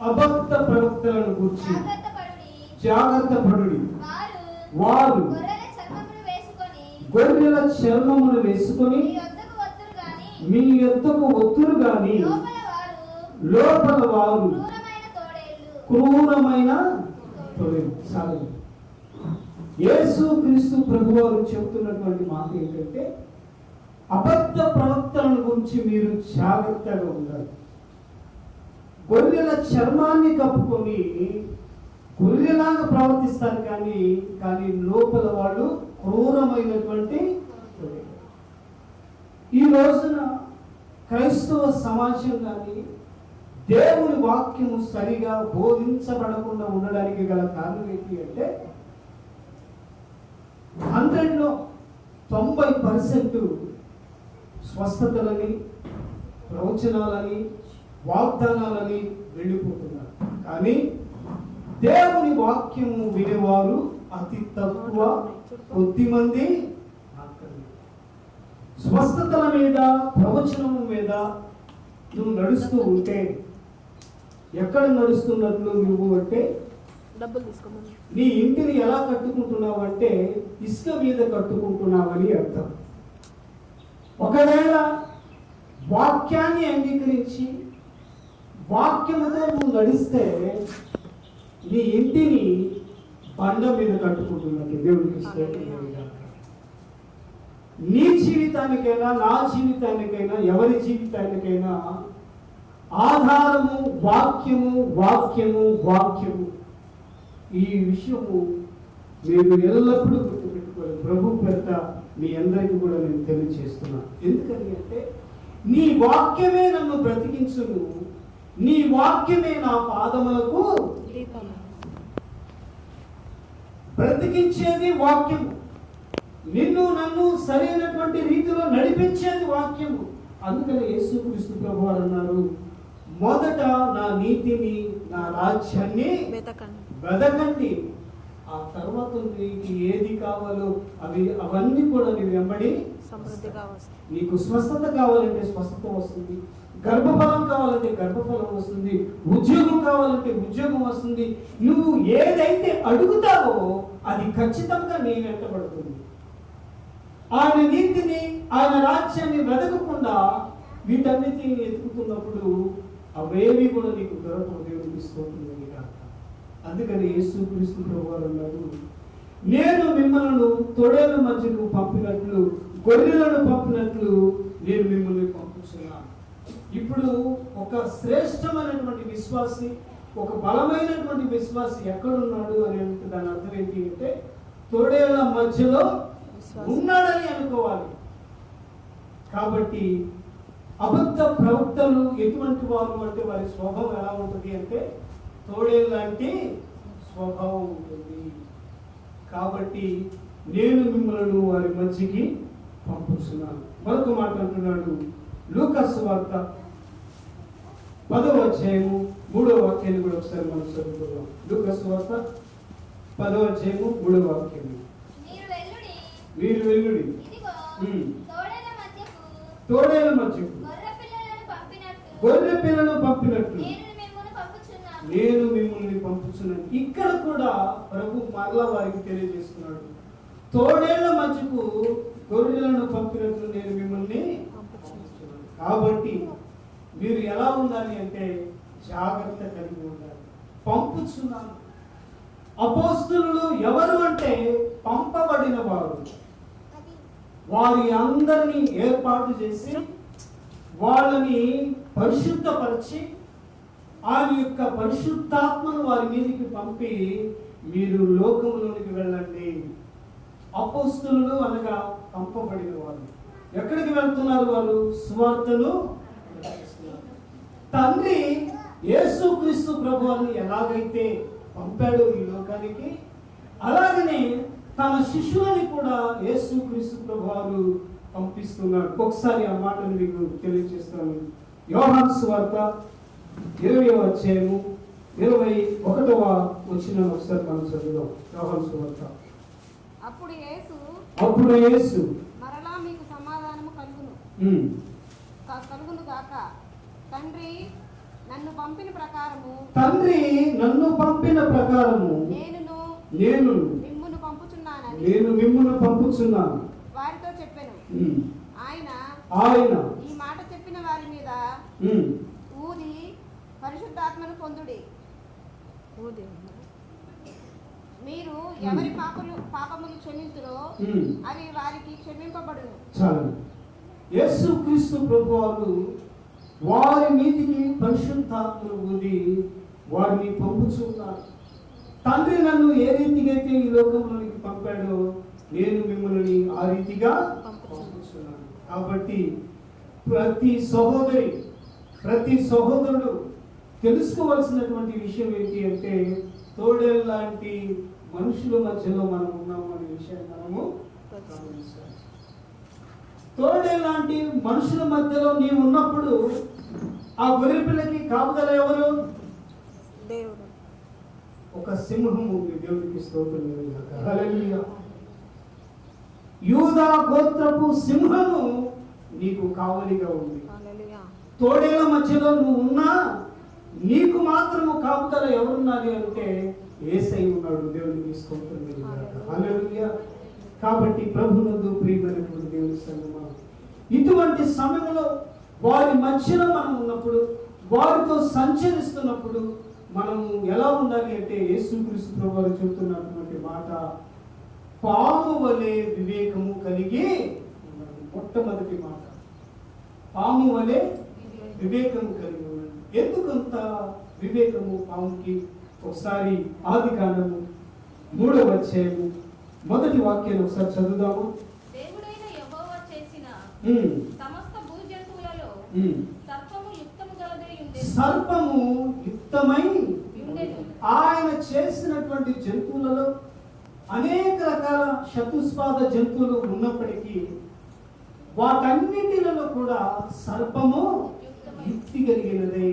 అబద్ధ ప్రవక్తలను గూర్చి. జాగ్రత్త పడుడి. వారు గొర్రెల చర్మమును వేసుకొని మీ యొద్దకు ఒత్తురు గాని లోపల వారు క్రూరమైన. చాలు యేసు క్రీస్తు ప్రభు వారు చెబుతున్నటువంటి మాట ఏంటంటే అబద్ధ ప్రవక్తలను నుంచి మీరు జాగ్రత్తగా ఉండాలి. గొర్రెల చర్మాన్ని కప్పుకొని గొర్రెలాగా ప్రవర్తిస్తారు కానీ కానీ లోపల వాళ్ళు క్రూరమైనటువంటి ఈ రోజున క్రైస్తవ సమాజం కానీ దేవుని వాక్యము సరిగా బోధించబడకుండా ఉండడానికి గల కారణం ఏంటి అంటే హండ్రెడ్లో తొంభై పర్సెంట్ స్వస్థతలని ప్రవచనాలని వాగ్దానాలని వెళ్ళిపోతున్నారు. కానీ దేవుని వాక్యము వినేవారు అతి తక్కువ కొద్ది మంది మాత్రమే. స్వస్థతల మీద ప్రవచనం మీద నువ్వు నడుస్తూ ఉంటే ఎక్కడ నడుస్తున్నట్లు నువ్వు అంటే నీ ఇంటిని ఎలా కట్టుకుంటున్నావు అంటే ఇసుక మీద కట్టుకుంటున్నావని అర్థం. ఒకవేళ వాక్యాన్ని అంగీకరించి వాక్యముతో నువ్వు నడిస్తే నీ ఇంటిని బండ మీద కట్టుకుంటున్నది దేవుడికి నీ జీవితానికైనా నా జీవితానికైనా ఎవరి జీవితానికైనా ఆధారము వాక్యము వాక్యము వాక్యము. ఈ విషయము మీరు ఎల్లప్పుడూ గుర్తుపెట్టుకోవాలి. ప్రభు పెద్ద మీ అందరికీ కూడా నేను తెలియజేస్తున్నా. ఎందుకని అంటే నీ వాక్యమే నన్ను బ్రతికించును. నీ వాక్యమే నా పాదములకు బ్రతికించేది వాక్యము. నిన్ను నన్ను సరైనటువంటి రీతిలో నడిపించేది వాక్యము. అందుకని యేసుక్రీస్తు ప్రభు అన్నారు మొదట నా నీతిని నా రాజ్యాన్ని వెదకండి ఆ తర్వాత నీకు ఏది కావాలో అవి అవన్నీ కూడా నీ వెంబడి సమృద్ధిగా వస్తుంది నీకు స్వస్థత కావాలంటే స్వస్థత వస్తుంది. గర్భఫలం కావాలంటే గర్భఫలం వస్తుంది. ఉద్యోగం కావాలంటే ఉద్యోగం వస్తుంది. నువ్వు ఏదైతే అడుగుతావో అది ఖచ్చితంగా నీ వెంటబడుతుంది ఆయన నీతిని ఆయన రాజ్యాన్ని వెతకకుండా వీటన్నిటిని ఎత్తుకుతున్నప్పుడు అవేవి కూడా నీకు దొరకవు. దేవుడికి స్తోత్రం కాక అందుకని యేసు క్రీస్తు ప్రభు వారు నేను మిమ్మల్ని తొడేల మధ్యకు పంపినట్లు గొర్రెలను పంపినట్లు నేను మిమ్మల్ని పంపుతున్నాను ఇప్పుడు ఒక శ్రేష్టమైనటువంటి విశ్వాసి ఒక బలమైనటువంటి విశ్వాసి ఎక్కడున్నాడు అని అంటే దాని అర్థం ఏంటి అంటే తొడేళ్ళ మధ్యలో ఉన్నాడని అనుకోవాలి. కాబట్టి అబద్ధ ప్రవక్తలు ఎటువంటి వారు అంటే వారి స్వభావం ఎలా ఉంటుంది అంటే తోడేలు లాంటి స్వభావం ఉంటుంది. కాబట్టి నేను మిమ్మల్ని వారి మధ్యకి పంపుతున్నాను మరొక మాట అంటున్నాడు లూకస్ వార్త పదవ అధ్యాయము మూడవ వాక్యాన్ని కూడా ఒకసారి మనం చదువుకుందాం. లూకస్ వార్త పదవ అధ్యాయము మూడవ వాక్యము. మీరు వెల్లుడి. తోడేల మధ్యకు తోడేల మధ్యకు గొర్రె పిల్లలను పంపినట్టు గొర్రె పిల్లను పంపినట్లు నేను మిమ్మల్ని పంపుచున్నాను నేను మిమ్మల్ని పంపుతున్నాను ఇక్కడ కూడా ప్రభు మరలా వారికి తెలియజేస్తున్నాడు. తోడేళ్ళ మధ్యకు గొర్రెలను పంపినట్లు నేను మిమ్మల్ని కాబట్టి మీరు ఎలా ఉండాలి అంటే జాగ్రత్త కలిగి ఉండాలి. పంపుతున్నాను అపోస్తులు ఎవరు అంటే పంపబడిన వారు. వారి అందరినీ ఏర్పాటు చేసి వాళ్ళని పరిశుద్ధపరిచి ఆ యొక్క పరిశుద్ధాత్మను వారి మీదకి పంపి మీరు లోకంలోనికి వెళ్ళండి. అపోస్తులు అనగా పంపబడిన వారు. ఎక్కడికి వెళ్తున్నారు వారు? సువార్తను తండ్రి యేసుక్రీస్తు ప్రభువాన్ని ఎలాగైతే పంపాడు ఈ లోకానికి అలాగనే తన శిష్యులని కూడా యేసుక్రీస్తు ప్రభువారు పంపిస్తున్నాడు ఒకసారి ఆ మాటను మీకు తెలియజేస్తాను. యోహాన్ సువార్త ఇరవై అధ్యాయము ఇరవై ఒకటవ వచ్చిన ఒకసారి మనం చదువుదాం. యోహాన్ సువార్త. అప్పుడు యేసు అప్పుడు యేసు మరలా మీకు సమాధానము కలుగును. కలుగును గాక. తండ్రి నన్ను పంపిన ప్రకారము తండ్రి నన్ను పంపిన ప్రకారము నేనును నేను మిమ్మును పంపుచున్నానని నేను మిమ్మును పంపుచున్నాను. వారితో చెప్పాను. ఆయన ఆయన ఈ మాట చెప్పిన వారి మీద. ఊది పరిశుద్ధాత్మను పొందుడి. మీరు ఎవరి పాపలు పాపములు క్షమించురో. అవి వారికి క్షమింపబడును. చాలు యేసు క్రీస్తు ప్రభు వారు వారి మీదికి పరిశుద్ధాత్మను ఊది వారిని పంపుచున్నారు తండ్రి నన్ను ఏ రీతిగా అయితే ఈ లోకంలోనికి పంపాడో నేను మిమ్మల్ని ఆ రీతిగా పంపుచున్నాను. కాబట్టి ప్రతి సహోదరి ప్రతి సహోదరుడు తెలుసుకోవాల్సినటువంటి విషయం ఏంటి అంటే తోడేలు లాంటి మనుషుల మధ్యలో మనం ఉన్నాము అనే విషయాన్ని మనము గమనించాలి. లాంటి మనుషుల మధ్యలో నీవు ఉన్నప్పుడు ఆ గొర్రె పిల్లకి కాపుదల ఎవరు? దేవుడు. ఒక సింహం ఉంది దేవుడికి స్తోత్రం. యూదా గోత్రపు సింహము నీకు కావలిగా ఉంది. హల్లెలూయా. తోడేల మధ్యలో నువ్వు ఉన్నా నీకు మాత్రము కాపుదల ఎవరున్నది అంటే ఏసై ఉన్నాడు దేవుని స్తోత్రం కాబట్టి ప్రభునందు ప్రియమైనటువంటి దేవుని సంగమ ఇటువంటి సమయంలో వారి మధ్యలో మనం ఉన్నప్పుడు వారితో సంచరిస్తున్నప్పుడు మనము ఎలా ఉండాలి అంటే యేసుక్రీస్తు ప్రభు వారు చెబుతున్నటువంటి మాట పాము వలె వివేకము కలిగి మొట్టమొదటి మాట. పాము వలె వివేకము కలిగి ఎందుకంత వివేకము పాముకి? ఒకసారి ఆది కాండము మూడవ అధ్యాయము. మొదటి వాక్యాన్ని ఒకసారి చదువుదాము? దేవుడైన యెహోవా చేసిన ఉమ్, సమస్త భూజంతువులలో ఉమ్. సర్పము యుక్తము గలదై ఉండేది సర్పము యుక్తమై ఉండెను. ఆయన చేసినటువంటి జంతువులలో అనేక రకాల చతుస్పాద జంతువులు ఉన్నప్పటికీ వాటన్నిటిలలో కూడా సర్పము యుక్తి కలిగినదై.